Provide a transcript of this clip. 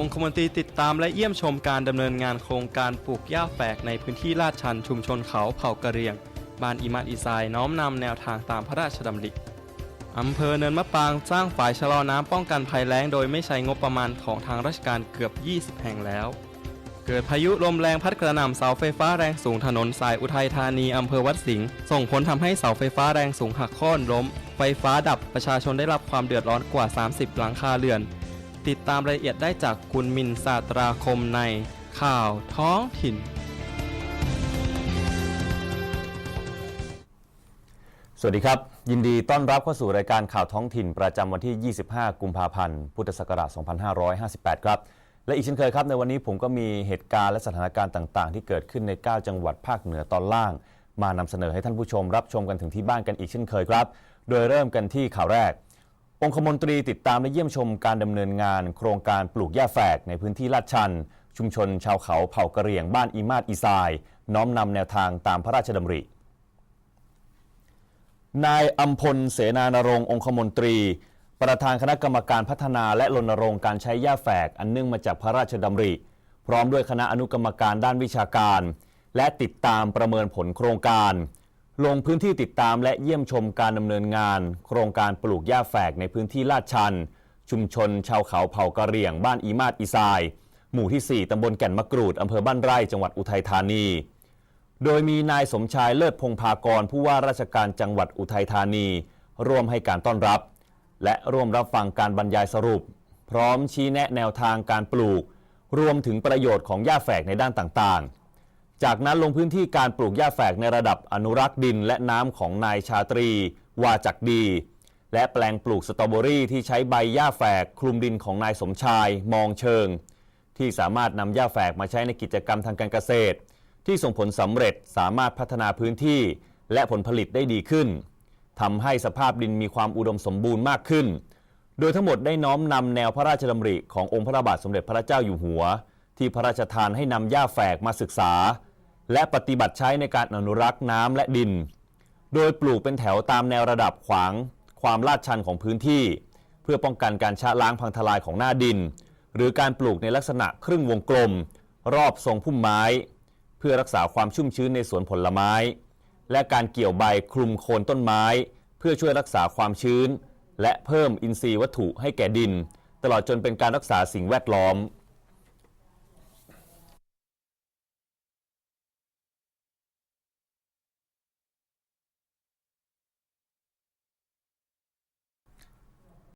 องคมนตรีติดตามและเยี่ยมชมการดำเนินงานโครงการปลูกหญ้าแฝกในพื้นที่ลาดชันชุมชนเขาเผ่ากะเรียง บ้านอิมาดอีไซน้อมนำแนวทางตามพระราชดำริอำเภอเนินมะปรางสร้างฝายชะลอน้ำป้องกันภัยแล้งโดยไม่ใช้งบประมาณของทางราชการเกือบ 20 แห่งแล้ว เกิดพายุลมแรงพัดกระหน่ำเสาไฟฟ้าแรงสูงถนนสายอุทัยธานีอำเภอวัดสิงห์ส่งผลทำให้เสาไฟฟ้าแรงสูงหักโค่นล้ม ไฟฟ้าดับประชาชนได้รับความเดือดร้อนกว่า 30 หลังคาเรือน ติดตามรายละเอียดได้จากคุณมินศาตราคมในข่าวท้องถิ่น สวัสดีครับ ยินดีต้อนรับเข้าสู่รายการข่าวท้องถิ่น ประจำวันที่ 25 กุมภาพันธ์ พุทธศักราช 2558 ครับ และอีกเช่นเคยครับในวันนี้ผมก็มีเหตุการณ์และสถานการณ์ต่าง ๆ ที่เกิดขึ้นใน 9 จังหวัดภาคเหนือตอนล่าง มานำเสนอให้ท่านผู้ชมรับชมกันถึงที่บ้านกันอีกเช่นเคยครับ โดยเริ่มกันที่ข่าวแรก องคมนตรีติดตามและเยี่ยมชมการดำเนินงาน โครงการปลูกหญ้าแฝกในพื้นที่ลาดชัน ชุมชนชาวเขาเผ่ากะเหรี่ยงบ้านอีมาดอีซาย น้อมนำแนวทางตามพระราชดำริ นายอัมพลเสนานรงค์องคมนตรี ประธานคณะกรรมการพัฒนาและรณรงค์การใช้หญ้าแฝกอันเนื่องมาจากพระราชดำริ พร้อมด้วยคณะอนุกรรมการด้านวิชาการ และติดตามประเมินผลโครงการ ลงพื้นที่ติดตามและเยี่ยมชมการดำเนินงาน โครงการปลูกหญ้าแฝกในพื้นที่ลาดชัน ชุมชนชาวเขาเผ่ากะเหรี่ยง บ้านอีมาดอีซาย หมู่ที่ 4 ตำบลแก่นมะกรูดอำเภอบ้านไร่จังหวัดอุทัยธานี โดยมีนายสมชายเลิศพงพากร ผู้ว่าราชการจังหวัดอุทัยธานี ร่วมให้การต้อนรับ และร่วมรับฟังการบรรยายสรุป พร้อมชี้แนะแนวทางการปลูก รวมถึงประโยชน์ของหญ้าแฝกในด้านต่างๆ จากนั้นลงพื้นที่การปลูกหญ้าแฝกในระดับอนุรักษ์ดินและน้ำของนายชาตรี วาจักดี และแปลงปลูกสตรอเบอรี่ที่ใช้ใบหญ้าแฝกคลุมดินของนายสมชาย มองเชิง ที่สามารถนำหญ้าแฝกมาใช้ในกิจกรรมทางการเกษตร ที่ส่งผลสำเร็จสามารถพัฒนาพื้นที่ และผลผลิตได้ดีขึ้นทำให้สภาพดินมีความอุดมสมบูรณ์มากขึ้น โดยทั้งหมดได้น้อมนำแนวพระราชดำริขององค์พระบาทสมเด็จพระเจ้าอยู่หัว ที่พระราชทานให้นำหญ้าแฝกมาศึกษา และปฏิบัติใช้ในการอนุรักษ์น้ำและดิน โดยปลูกเป็นแถวตามแนวระดับขวาง ความลาดชันของพื้นที่ เพื่อป้องกันการชะล้างพังทลายของหน้าดิน หรือการปลูกในลักษณะครึ่งวงกลม รอบทรงพุ่มไม้ เพื่อรักษาความชุ่มชื้นในสวนผลไม้ และการเกี่ยวใบคลุมโคนต้นไม้ เพื่อช่วยรักษาความชื้น และเพิ่มอินทรีย์วัตถุให้แก่ดิน ตลอดจนเป็นการรักษาสิ่งแวดล้อม